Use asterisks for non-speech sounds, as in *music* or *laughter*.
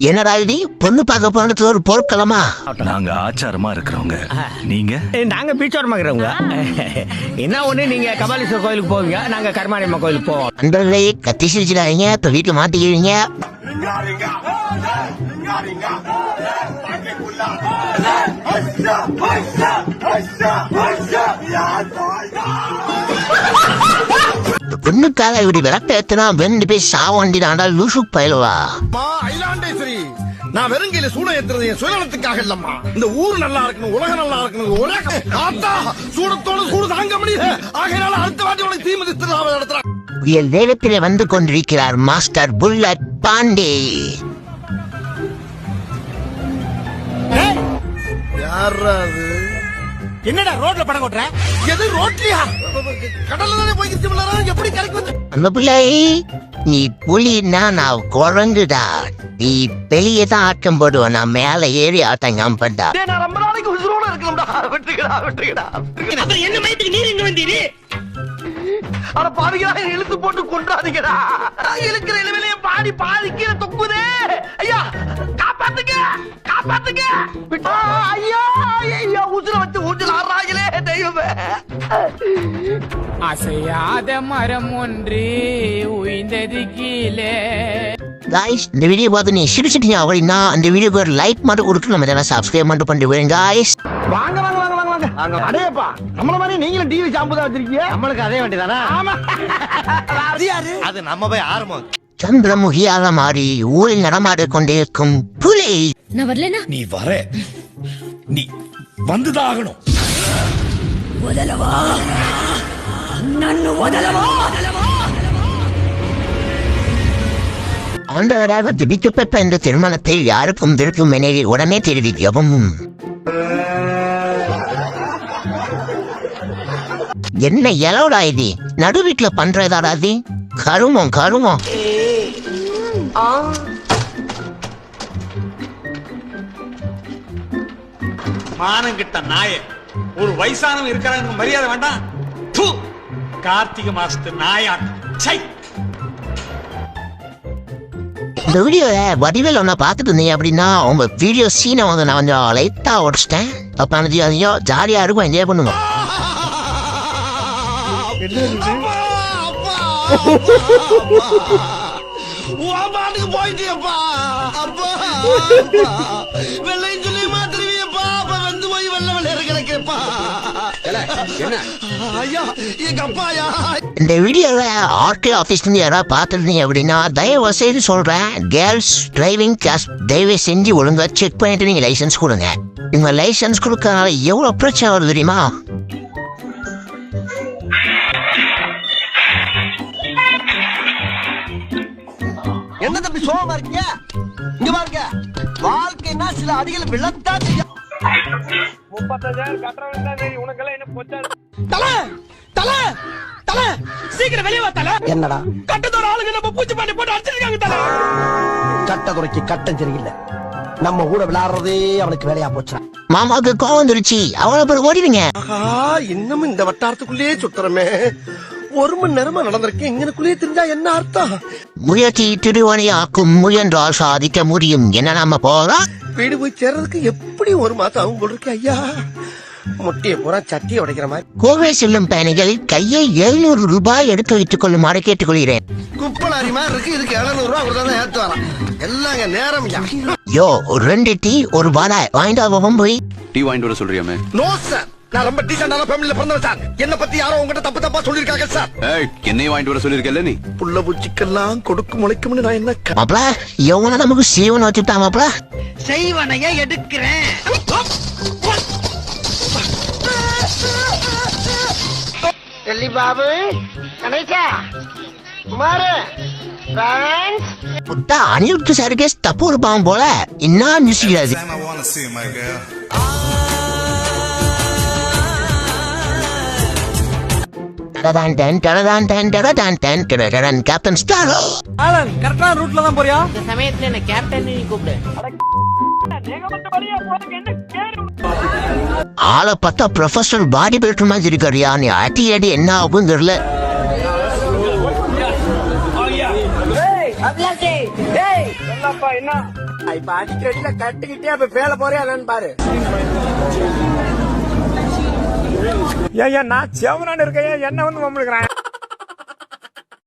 என்னடா இது பொண்ணு பார்க்க போனது ஒரு போர்க்களமா நாங்க ஆச்சாரமா இருக்கிறவங்க நீங்க நாங்க பீச்சோரமாக்கிறவங்க என்ன ஒண்ணு நீங்க கபாலீஸ்வரர் கோயிலுக்கு போவீங்க நாங்க கருமாரியம்மா கோயிலுக்கு போவோம் நண்பர்களே கத்தி சிரிச்சிடாதீங்க இப்ப வீட்டுல மாட்டிக்கிறீங்க இந்த பொண்ணுக்காக இப்படி விளக்க ஏத்துனா வெண்டு போய் சாவண்டி தாண்டா லூசு பயலுவா. அம்மா அகிலாண்டேஸ்வரி நான் வெறுங்கையில சூடம் ஏத்துறது என் சுயநலத்துக்காக இல்லம்மா. இந்த ஊர் நல்லா இருக்கணும் உலகம் நல்லா இருக்கணும் ஒரே ஆத்தா சூடத்தோட சூடு தாங்க முடியல. ஆகையினால அடுத்த வாட்டி உனக்கு தீமிதி திருவிழாவை நடத்துறான். புயல் வேகத்திலே வந்து கொண்டிருக்கிறார் மாஸ்டர் புல்லட் பாண்டே. யாரா அது? என்னடா ரோட்ல படம் கொட்டுற? எது ரோட்லியா? கடல்ல தானே போய்க்கிட்டு எப்படி கரைக்கு வந்து அந்த பிள்ளை நீ புலின்னா நான் குழந்துடா நீ தான் ஆட்டம் போடுவேன் நான் மேல ஏறி ஆட்டம் காம்பட்டா நான் ரொம்ப நாளைக்கு உசுரோட இருக்கணும்டா. விட்டுக்கடா விட்டுக்கடா. என்ன மயத்துக்கு நீர் இங்க வந்தீரு? அட பாவிகளா இழுத்து போட்டு கொண்டாதீங்கடா இழுக்கிற இளவிலையும் பாடி பாதி கீழே தொங்குதே ஐயா காப்பாத்துங்க காப்பாத்துங்க. ஐயா ஐயா உசுர வச்சு ஊஞ்சல் ஆடுறாங்களே தெய்வமே. அசையாத மரம் ஒன்று உய்ந்தது கீழே. காய்ஸ் இந்த வீடியோ பார்த்து நீ சிரிச்சிட்டீங்க அப்படின்னா அந்த வீடியோக்கு ஒரு லைக் மட்டும் கொடுத்து நம்ம இதெல்லாம் சப்ஸ்கிரைப் மட்டும் பண்ணிட்டு காய்ஸ் வாங்க வாங்க வாங்க வாங்க வாங்க. அடேப்பா நம்மள மாதிரி நீங்களும் டிவி சாம்பு தான் வச்சிருக்கீங்க? நம்மளுக்கு அதே வண்டி தானே ஆமா. அது யாரு? அது நம்ம போய் ஆரம்பம் சந்திரமுகியாக மாறி ஊரில் நடமாடிக் கொண்டிருக்கும் புலி. நான் வரலனா நீ வர. நீ வந்துதான் ஆகணும் ஆண்டவராக திடிக்கப்பட்ட இந்த திருமணத்தை யாருக்கும் விருக்கும் என உடனே தெரிவிக்கவும். என்ன எலோடா இது நடு வீட்டுல பண்றதாடா இது கருமம் கருமம். மானம் கிட்ட நாய. ஒரு வயசானவன் இருக்கிறாங்க மரியாதை வேண்டாம். கார்த்திகை மாசத்து நாயாட்டம் சை. இந்த வடிவேல் ஒன்ன பார்த்துட்டு இருந்தீங்க அப்படின்னா உங்க வீடியோ சீனை வந்து நான் கொஞ்சம் லைட்டா உடச்சிட்டேன் அப்ப அந்த அதிகம் ஜாலியா இருக்கும் என்ஜாய் பண்ணுங்க. உன் பாட்டுக்கு போயிட்டியப்பா. அப்பா வெள்ளையும் சொல்லி மாத்திருவியப்பா. அப்ப வந்து போய் வெள்ள வெள்ளையற கிடைக்கப்பா இந்த வீடியோல ஆர்கே ஆஃபீஸ்ல இருந்து யாராவது பார்த்துருந்தீங்க அப்படின்னா தயவு செய்து சொல்றேன் கேர்ள்ஸ் டிரைவிங் கிளாஸ் தயவு செஞ்சு ஒழுங்கா செக் பண்ணிட்டு நீங்க லைசன்ஸ் கொடுங்க. இவங்க லைசன்ஸ் கொடுக்கறதுனால எவ்வளவு பிரச்சனை வருது தெரியுமா? தம்பி சோகமா இருக்கீங்க இங்க பாருங்க. வாழ்க்கைன்னா சில அடிகள் விழத்தான் செய்யும். தல தல தல. சீக்கிரம் வெளியே வா தல. என்னடா? கட்டத்தோட ஆளுங்க நம்ம பூச்சி பாண்டி போட்டு அடிச்சிருக்காங்க தல. கட்டதுறைக்கு கட்டம் சரியில்லை. நம்ம கூட விளையாடுறதே அவனுக்கு வேலையா போச்சு மாமாவுக்கு கோவம் வந்துருச்சு. அவ்வளவு பேர் ஓடிடுங்க. ஆஹா இன்னும் இந்த வட்டாரத்துக்குள்ளேயே சுத்துறமே. ஒரு மணி நேரமா நடந்திருக்கு இங்கனுக்குள்ளேயே தெரிஞ்சா என்ன அர்த்தம்? முயற்சி திருவனையாக்கும் முயன்றால் சாதிக்க முடியும். என்ன நாம போறோம் வீடு போய் சேர்றதுக்கு எப்படி ஒரு மாசம் ஆகும் போல இருக்கு ஐயா? முட்டியை பூரா சட்டியை உடைக்கிற மாதிரி. கோவை செல்லும் பயணிகள் கையை எழுநூறு ரூபாய் எடுத்து வைத்துக் கொள்ளுமாறு கேட்டுக்கொள்கிறேன் குப்பலாரி மாதிரி இருக்கு. இதுக்கு எழுநூறு ரூபா கொடுத்தா ஏத்து வரலாம். எல்லாங்க நேரம் ஐயா. யோ ஒரு ரெண்டு டீ ஒரு வடை. வாங்கிட்டு போய். டீ வாங்கிட்டு வர சொல்றியாமே? நோ சார் நான் ரொம்ப டீசென்டான ஃபேமிலில பிறந்தவன் சார் என்ன பத்தி யாரோ உங்ககிட்ட தப்பு தப்பா சொல்லிருக்காங்க சார் ஏய் என்னையும் வாங்கிட்டு வர சொல்லிருக்கல நீ? புள்ள பூச்சிக்கெல்லாம் கொடுக்கு முளைக்கும்னு நான் என்ன க- மாப்ள எவன நமக்கு சீவன் வச்சுட்டா மாப்ள செய்வனைய எடுக்கிறேன். டெல்லி பாபு கணேசா குமாரு பிரான்ஸ் புத்தா அனிருத்து சாருக்கே தப்பு இருப்பான் போல. என்ன நியூஸ் I டடடான் டன் டடடான் டன் டடடான் டன் டடடான் கேப்டன் ஸ்டாரோ ஆலன் கரெக்டான ரூட்ல தான் போறியா? இந்த சமயத்துல என்ன கேப்டன் நீ கூப்பிடு. *laughs* ஆளை பார்த்தா ப்ரொஃபஷனல் பாடி பில்டர் மாதிரி இருக்காரியா? நீ அடி அடி என்ன ஆகும் தெரியல. என்னப்பா என்ன? இப்ப அடிக்கடியில கட்டுக்கிட்டே அப்ப பேல போறியா என்னன்னு பாரு. ஏன் நான் சேவனான்னு இருக்கேன். என்ன வந்து மம்மளுக்குறேன்